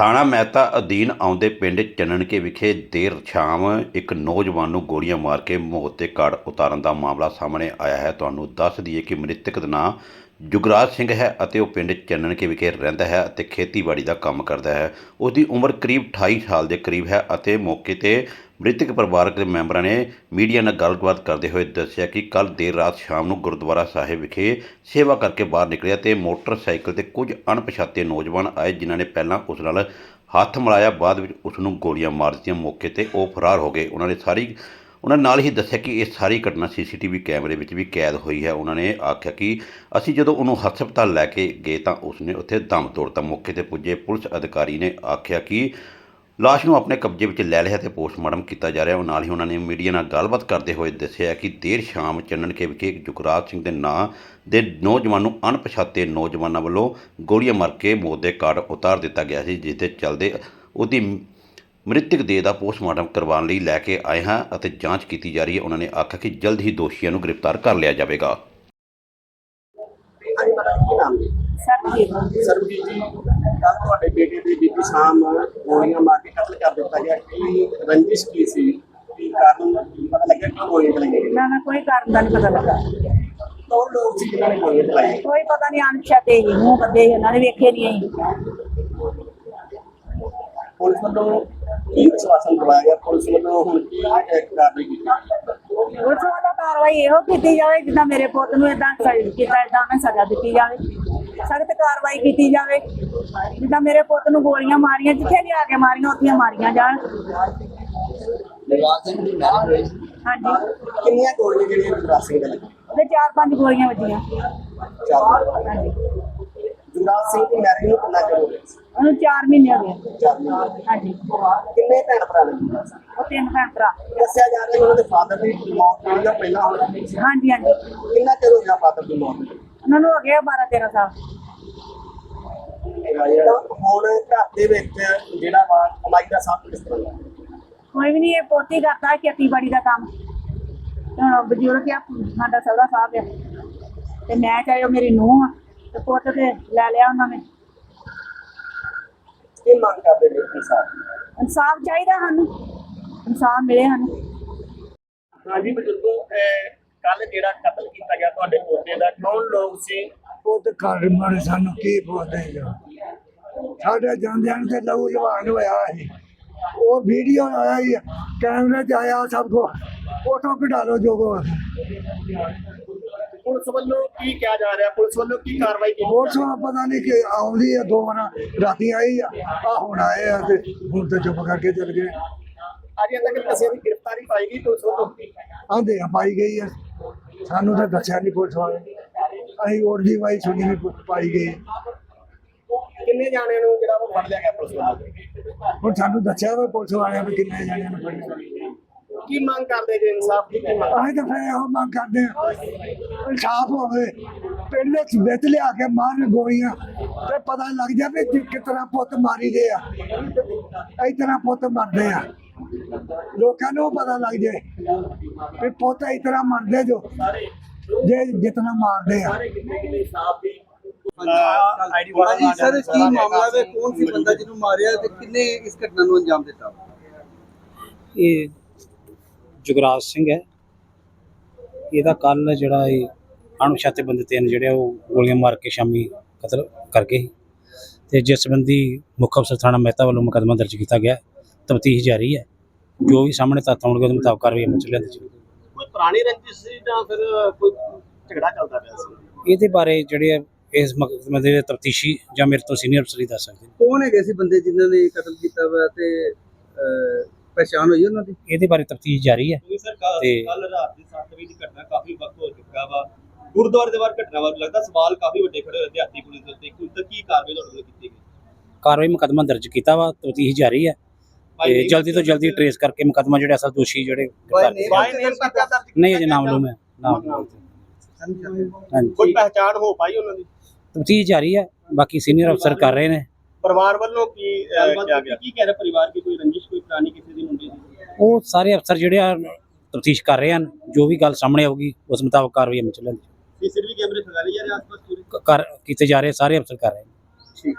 ਥਾਣਾ ਮਹਿਤਾ ਅਧੀਨ ਆਉਂਦੇ ਪਿੰਡ ਚੰਨਣਕੇ ਵਿਖੇ ਦੇਰ ਸ਼ਾਮ ਇੱਕ ਨੌਜਵਾਨ ਨੂੰ ਗੋਲੀਆਂ ਮਾਰ ਕੇ ਮੌਤ ਦੇ ਘਾਟ ਉਤਾਰਨ ਦਾ ਮਾਮਲਾ ਸਾਹਮਣੇ ਆਇਆ ਹੈ। ਤੁਹਾਨੂੰ ਦੱਸ ਦਈਏ ਕਿ ਮ੍ਰਿਤਕ ਦਾ ਨਾਂ ਜੁਗਰਾਜ ਸਿੰਘ ਹੈ ਅਤੇ ਉਹ ਪਿੰਡ ਚੰਨਣਕੇ ਵਿਖੇ ਰਹਿੰਦਾ ਹੈ ਅਤੇ ਖੇਤੀਬਾੜੀ ਦਾ ਕੰਮ ਕਰਦਾ ਹੈ। ਉਸ ਦੀ ਉਮਰ ਕਰੀਬ 28 ਸਾਲ ਦੇ ਕਰੀਬ ਹੈ ਅਤੇ ਮੌਕੇ ਤੇ ਮ੍ਰਿਤਕ ਪਰਿਵਾਰਕ ਦੇ ਮੈਂਬਰਾਂ ਨੇ ਮੀਡੀਆ ਨਾਲ ਗੱਲਬਾਤ ਕਰਦੇ ਹੋਏ ਦੱਸਿਆ ਕਿ ਕੱਲ ਦੇਰ ਰਾਤ ਸ਼ਾਮ ਨੂੰ ਗੁਰਦੁਆਰਾ ਸਾਹਿਬ ਵਿਖੇ ਸੇਵਾ ਕਰਕੇ ਬਾਹਰ ਨਿਕਲਿਆ ਤੇ ਮੋਟਰਸਾਈਕਲ ਤੇ ਕੁਝ ਅਣਪਛਾਤੇ ਨੌਜਵਾਨ ਆਏ ਜਿਨ੍ਹਾਂ ਨੇ ਪਹਿਲਾਂ ਉਸ ਨਾਲ ਹੱਥ ਮਿਲਾਇਆ, ਬਾਅਦ ਵਿੱਚ ਉਸ ਨੂੰ ਗੋਲੀਆਂ ਮਾਰ ਦਿੱਤੀਆਂ। ਮੌਕੇ ਤੇ ਉਹ ਫਰਾਰ ਹੋ ਗਏ। ਉਹਨਾਂ ਨੇ ਸਾਰੀ ਉਹਨਾਂ ਨਾਲ ਹੀ ਦੱਸਿਆ ਕਿ ਇਹ ਸਾਰੀ ਘਟਨਾ ਸੀਸੀਟੀਵੀ ਕੈਮਰੇ ਵਿੱਚ ਵੀ ਕੈਦ ਹੋਈ ਹੈ। ਉਹਨਾਂ ਨੇ ਆਖਿਆ ਕਿ ਅਸੀਂ ਜਦੋਂ ਉਹਨੂੰ ਹਸਪਤਾਲ ਲੈ ਕੇ ਗਏ ਤਾਂ ਉਸਨੇ ਉੱਥੇ ਦਮ ਤੋੜਤਾ। ਮੌਕੇ ਤੇ ਪੁੱਜੇ ਪੁਲਿਸ ਅਧਿਕਾਰੀ ਨੇ ਆਖਿਆ ਕਿ ਲਾਸ਼ ਨੂੰ ਆਪਣੇ ਕਬਜ਼ੇ ਵਿੱਚ ਲੈ ਲਿਆ ਤੇ ਪੋਸਟਮਾਰਟਮ ਕੀਤਾ ਜਾ ਰਿਹਾ। ਉਹ ਨਾਲ ਹੀ ਉਹਨਾਂ ਨੇ ਮੀਡੀਆ ਨਾਲ ਗੱਲਬਾਤ ਕਰਦੇ ਹੋਏ ਦੱਸਿਆ ਕਿ ਦੇਰ ਸ਼ਾਮ ਚੰਨਣ ਕੇ ਵਿਖੇ ਇੱਕ ਜੁਗਰਾਜ ਸਿੰਘ ਦੇ ਨਾਂ ਦੇ ਨੌਜਵਾਨ ਨੂੰ ਅਣਪਛਾਤੇ ਨੌਜਵਾਨਾਂ ਵੱਲੋਂ ਗੋਲੀਆਂ ਮਾਰ ਕੇ ਮੌਤ ਦੇ ਘਾਟ ਉਤਾਰ ਦਿੱਤਾ ਗਿਆ ਸੀ, ਜਿਸ ਦੇ ਚੱਲਦੇ ਉਹਦੀ ਮ੍ਰਿਤਕ ਦੇਹ ਦਾ ਪੋਸਟਮਾਰਟਮ ਕਰਵਾਉਣ ਲਈ ਲੈ ਕੇ ਆਏ ਹਾਂ ਅਤੇ ਜਾਂਚ ਕੀਤੀ ਜਾ ਰਹੀ ਹੈ। ਉਹਨਾਂ ਨੇ ਆਖਿਆ ਕਿ ਜਲਦ ਹੀ ਦੋਸ਼ੀਆਂ ਨੂੰ ਗ੍ਰਿਫਤਾਰ ਕਰ ਲਿਆ ਜਾਵੇਗਾ। ਹਾਂਜੀ ਜੀ, ਕੀ ਨਾਮ ਜੀ? ਸਰਬਜੀਤ ਸਰਬਜੀਤ ਜੀ ਕੱਲ ਤੁਹਾਡੇ ਬੇਟੇ ਦੀ ਬੀਤੀ ਸ਼ਾਮ ਗੋਲੀਆਂ ਮਾਰ ਕੇ ਕਤਲ ਕਰ ਦਿੱਤਾ ਗਿਆ। ਕੀ ਰੰਜਿਸ਼ ਕੀ ਸੀ? ਕੀ ਕਾਰਨ ਪਤਾ ਲੱਗਿਆ ਕਿ ਗੋਲੀਆਂ ਚਲਾਈਆਂ ਨਾ ਨਾ ਕੋਈ ਕਾਰਨ ਦਾ ਨਹੀਂ ਪਤਾ ਲੱਗਾ। ਕੌਣ ਲੋਕ ਸੀ ਜਿਨ੍ਹਾਂ ਨੇ ਗੋਲੀਆਂ ਚਲਾਈਆਂ? ਕੋਈ ਪਤਾ ਨਹੀਂ ਅਣਛਾਤੇ ਹੀ ਮੂੰਹ ਬੱਦੇ ਸੀ, ਉਹਨਾਂ ਨੇ ਵੇਖੇ ਨਹੀਂ ਅਸੀਂ। ਪੁਲਿਸ ਵੱਲੋਂ ਕੀ ਵਿਸ਼ਵਾਸਨ ਕਰਵਾਇਆ ਗਿਆ ਪੁਲਿਸ ਵੱਲੋਂ ਹੁਣ ਕੀ ਕਾਰਵਾਈ ਕੀਤੀ ਉਸ ਵੱਲੋਂ ਕਾਰਵਾਈ ਇਹੋ ਕੀਤੀ ਜਾਵੇ ਜਿੱਦਾਂ ਮੇਰੇ ਪੁੱਤ ਨੂੰ ਇਦਾਂ ਕੀਤਾ ਇਦਾਂ ਉਹਨੂੰ ਸਜ਼ਾ ਦਿੱਤੀ ਜਾਵੇ। ਸਖਤ ਕਾਰਵਾਈ ਕੀਤੀ ਜਾਵੇ। ਜਿੱਦਾਂ ਮੇਰੇ ਪੁੱਤ ਨੂੰ ਗੋਲੀਆਂ ਮਾਰੀਆਂ ਜਿੱਥੇ ਵੀ ਆ ਕੇ ਮਾਰੀਆਂ ਉੱਥੇ ਮਾਰੀਆਂ ਜਾਣ। ਨਿਵਾਸ ਸਿੰਘ ਦੀ ਮੈਰਿਜ ਹੋਈ। ਹਾਂਜੀ। ਕਿੰਨੀਆਂ ਗੋਲੀਆਂ ਜਿਹੜੀਆਂ ਗੁਰਦਾਸ ਸਿੰਘ ਦੇ ਲੱਗੀਆਂ ਉਹਦੇ ਚਾਰ ਪੰਜ ਗੋਲੀਆਂ ਵੱਜੀਆਂ। ਚਾਰ ਹਾਂਜੀ। ਗੁਰਦਾਸ ਸਿੰਘ ਦੀ ਮੈਰਿਜ ਨੂੰ ਕਿੰਨਾ ਚਿਰ ਹੋ ਗਿਆ ਉਹਨੂੰ 4 ਮਹੀਨੇ ਹੋ ਗਏ। ਹਾਂਜੀ। ਕਿੰਨੇ ਭੈਣ ਭਰਾ ਨੇ? ਉਹ ਤਿੰਨ ਭੈਣ ਭਰਾ। ਦੱਸਿਆ ਜਾ ਰਿਹਾ ਕਿ ਉਹਨਾਂ ਦੇ ਫਾਦਰ ਦੀ ਮੌਤ ਜਿਹੜੀ ਆ ਪਹਿਲਾਂ ਹੋ ਗਈ ਸੀ। ਹਾਂਜੀ ਹਾਂਜੀ। ਕਿੰਨਾ ਚਿਰ ਹੋ ਗਿਆ ਫਾਦਰ ਦੀ ਮੌਤ ਨੂੰ? ਉਹਨਾਂ ਨੂੰ ਹੋ ਗਏ 12 13 ਸਾਲ। ਤਾਂ ਹੁਣ ਘਰ ਦੇ ਵਿੱਚ ਜਿਹੜਾ ਵਾ ਕਮਾਈ ਦਾ ਸਾਧਨ ਕਿਸ ਤਰ੍ਹਾਂ ਦਾ? ਕੋਈ ਵੀ ਨਹੀਂ ਇਹ ਪੋਤੀ ਕਰਦਾ ਹੈ ਖੇਤੀਬਾੜੀ ਦਾ ਕੰਮ। ਤੇ ਹੁਣ ਬਜ਼ੁਰਗ ਆ ਸਾਡਾ ਸਹੁਰਾ ਸਾਹਿਬ ਆ। ਤੇ ਮੈਂ ਚਾਹੇ ਉਹ ਮੇਰੀ ਨੂੰਹ ਆ ਤੇ ਪੁੱਤ ਤੇ ਲੈ ਲਿਆ ਉਹਨਾਂ ਨੇ। ਕੀ ਮੰਗ ਕਰਦੇ ਨੇ ਇਨਸਾਨ ਇਨਸਾਫ ਚਾਹੀਦਾ ਸਾਨੂੰ। ਇਨਸਾਫ ਮਿਲੇ ਸਾਨੂੰ। ਹਾਂਜੀ ਬਜ਼ੁਰਗੋ ਕੱਲ ਜਿਹੜਾ ਕਤਲ ਕੀਤਾ ਗਿਆ ਤੁਹਾਡੇ ਪੋਤੇ ਦਾ ਕੌਣ ਲੋਕ ਸੀ? ਉਹ ਤੇ ਘਰ ਮਰ ਸਾਨੂੰ ਕੀ ਬੋਲੇਗਾ ਸਾਡੇ ਜਾਂਦਿਆਂ ਨੂੰ ਤੇ ਲਹੂ ਲਵਾਨ ਹੋਇਆ ਸੀ। ਉਹ ਵੀਡੀਓ ਆਇਆ ਹੀ ਕੈਮਰੇ 'ਚ ਆਇਆ ਸਭ ਕੋ ਫੋਟੋ ਕਢਾ ਲਓ ਜੋ ਕੋ ਪੁਲਿਸ ਵੱਲੋਂ ਕੀ ਕਿਹਾ ਜਾ ਰਿਹਾ? ਪੁਲਿਸ ਵੱਲੋਂ ਕੀ ਕਾਰਵਾਈ ਕੀਤੀ ਹੋਰ ਸੋ ਪਤਾ ਨਹੀਂ ਕਿ ਆਉਂਦੀ ਹੈ ਦੋ ਵਾਰ ਰਾਤੀ ਆਈ ਆ ਆਹ ਹੁਣ ਆਏ ਆ ਤੇ ਹੁਣ ਤੇ ਚੁੱਪ ਕਰਕੇ ਚਲ ਗਏ। ਅਜੇ ਤੱਕ ਕਿਸੇ ਦੀ ਗ੍ਰਿਫਤਾਰੀ ਪਾਈ ਗਈ ਪੁਲਿਸ ਵੱਲੋਂ? ਆਂਦੇ ਆ ਪਾਈ ਗਈ ਆ। ਸਾਨੂੰ ਤਾਂ ਦੱਸਿਆ ਨਹੀਂ ਪੁਲਿਸ ਵਾਲੇ। ਅਸੀਂ ਉੜਦੀ ਵਾਈ ਸੁਣੀ ਪੁ- ਪਾਈ ਗਈ। ਕਿੰਨੇ ਜਾਣਿਆਂ ਨੂੰ ਜਿਹੜਾ ਉਹ ਫੜ ਲਿਆ ਗਿਆ ਪੁਲਿਸ ਵੱਲੋਂ? ਹੁਣ ਸਾਨੂੰ ਦੱਸਿਆ ਵਾ ਪੁਲਿਸ ਵਾਲਿਆਂ ਵੀ ਕਿੰਨੇ ਜਣਿਆਂ ਨੂੰ ਫੜਿਆ ਕੀ ਮੰਗ ਕਰਦੇ ਜੇ ਇਨਸਾਫ ਦੀ ਕੀ ਮੰਗ? ਅਸੀਂ ਤਾਂ ਫਿਰ ਇਹੋ ਮੰਗ ਕਰਦੇ ਹਾਂ। ਇਨਸਾਫ ਹੋਵੇ ਪਿੰਡ ਵਿੱਚ ਵਿੱਚ ਲਿਆ ਕੇ ਮਾਰਨ ਗੋਲੀਆਂ ਤੇ ਪਤਾ ਲੱਗ ਜਾਵੇ ਕਿ ਕਿਤਨਾ ਪੁੱਤ ਮਾਰੀ ਦੇ ਆ। ਇਸ ਤਰ੍ਹਾਂ ਪੁੱਤ ਮਰਦੇ ਆ। ਲੋਕਾਂ ਨੂੰ ਪਤਾ ਲੱਗ ਜਾਏ ਵੀ ਪੁੱਤ ਇਸ ਤਰ੍ਹਾਂ ਮਰਦੇ ਜੋ ਜੇ ਜਿਤਨਾ ਮਾਰਦੇ ਆ। ਹਾਂਜੀ ਸਰ ਕੀ ਮਾਮਲਾ ਹੈ ਕੌਣ ਸੀ ਬੰਦਾ ਜਿਹਨੂੰ ਮਾਰਿਆ ਤੇ ਕਿੰਨੇ ਇਸ ਘਟਨਾ ਨੂੰ ਅੰਜਾਮ ਦਿੱਤਾ? ਇਹ ਜੁਗਰਾਜ ਸਿੰਘ ਹੈ। ਇਹਦਾ ਕੱਲ ਜਿਹੜਾ ਇਹ ਅਣਪਛਾਤੇ ਬੰਦੇ ਤਿੰਨ ਜਿਹੜੇ ਉਹ ਗੋਲੀਆਂ ਮਾਰ ਕੇ ਸ਼ਾਮੀ ਕਤਲ ਕਰ ਗਏ। ਤੇ ਜਿਸ ਸੰਬੰਧੀ ਮੁੱਖ ਅਫਸਰ ਥਾਣਾ ਮਹਿਤਾ ਵੱਲੋਂ ਮੁਕੱਦਮਾ ਦਰਜ ਕੀਤਾ ਗਿਆ। ਤਫਤੀਸ਼ ਜਾਰੀ ਹੈ। ਜੋ ਵੀ ਸਾਹਮਣੇ ਤੱਥ ਆਉਣਗੇ ਉਹਦੇ ਮੁਤਾਬਕ ਕਾਰਵਾਈ ਅਮਲ ਚ ਲਿਆਂਦੀ ਜਾਵੇਗੀ ਕੋਈ ਪੁਰਾਣੀ ਰੰਜਿਸ਼ ਸੀ ਜਾਂ ਫਿਰ ਕੋਈ ਝਗੜਾ ਚੱਲਦਾ ਪਿਆ ਸੀ? ਇਹਦੇ ਬਾਰੇ ਜਿਹੜੇ ਇਸ ਮੁਕੱਦਮੇ ਦੇ ਤਫਤੀਸ਼ੀ ਜਾਂ ਮੇਰੇ ਤੋਂ ਸੀਨੀਅਰ ਅਫਸਰ ਹੀ ਦੱਸ ਸਕਦੇ ਨੇ। ਕੌਣ ਹੈਗੇ ਸੀ ਬੰਦੇ ਜਿਨ੍ਹਾਂ ਨੇ ਕਤਲ ਕੀਤਾ ਵਾ ਤੇ ਪਛਾਣ ਹੋਈ ਉਹਨਾਂ ਦੀ? ਇਹਦੇ ਬਾਰੇ ਤਫਤੀਸ਼ ਜਾਰੀ ਹੈ ਤੇ- ਕੱਲ ਰਾਤ ਦੀ 7 ਵਜੇ ਦੀ ਘਟਨਾ ਕਾਫੀ ਵਕਤ ਹੋ ਚੁੱਕਾ ਵਾ। ਗੁਰਦੁਆਰੇ ਦੇ ਬਾਹਰ ਘਟਨਾ ਵਾ ਲੱਗਦਾ ਸਵਾਲ ਕਾਫੀ ਵੱਡੇ ਖੜੇ ਹੋਏ ਦਿਹਾਤੀ ਪੁਲਿਸ ਦੇ ਉੱਤੇ। ਕਿ ਹੁਣ ਤੱਕ ਕੀ ਕਾਰਵਾਈ ਤੁਹਾਡੇ ਵੱਲੋਂ ਕੀਤੀ ਗਈ? ਕਾਰਵਾਈ ਮੁਕੱਦਮਾ ਦਰਜ ਕੀਤਾ ਵਾ ਤਫਤੀਸ਼ ਜਾਰੀ ਹੈ ਤੇ ਜਲਦੀ ਤੋਂ ਜਲਦੀ ਟਰੇਸ ਕਰਕੇ ਮੁਕੱਦਮਾ ਜਿਹੜੇ ਅਸਲ ਦੋਸ਼ੀ ਜਿਹੜੇ ਨਹੀਂ ਅਜੇ ਨਾਮ ਲੂਮ ਹੈ ਨਾਮ ਕੋਈ ਪਹਿਚਾਣ ਹੋ ਪਾਈ ਉਹਨਾਂ ਦੀ? ਤਫਤੀਸ਼ ਜਾਰੀ ਹੈ ਬਾਕੀ ਸੀਨੀਅਰ ਅਫਸਰ ਕਰ ਰਹੇ ਨੇ। ਪਰਿਵਾਰ ਵੱਲੋਂ ਕੀ ਕੀ ਕਹਿ ਰਿਹਾ ਪਰਿਵਾਰ ਕੀ ਕੋਈ ਰੰਜਿਸ਼ ਕੋਈ ਪੁਰਾਣੀ ਕਿਸੇ ਦੀ ਮੁੰਡੇ ਦੀ? ਉਹ ਸਾਰੇ ਅਫਸਰ ਜਿਹੜੇ ਆ ਤਫਤੀਸ਼ ਕਰ ਰਹੇ ਹਨ ਜੋ ਵੀ ਗੱਲ ਸਾਹਮਣੇ ਆਊਗੀ ਉਸ ਮੁਤਾਬਕ ਕਾਰਵਾਈ ਅਮਲ ਚ ਲੈਂਦੇ ਸੀਸੀਟੀਵੀ ਕੈਮਰੇ ਖਗਾਲੇ ਜਾ ਰਹੇ ਆਸ-ਪਾਸ ਪੂਰੇ? ਕਰ ਕੀਤੇ ਜਾ ਰਹੇ ਸਾਰੇ ਅਫਸਰ ਕਰ ਰਹੇ ਨੇ। ਠੀਕ।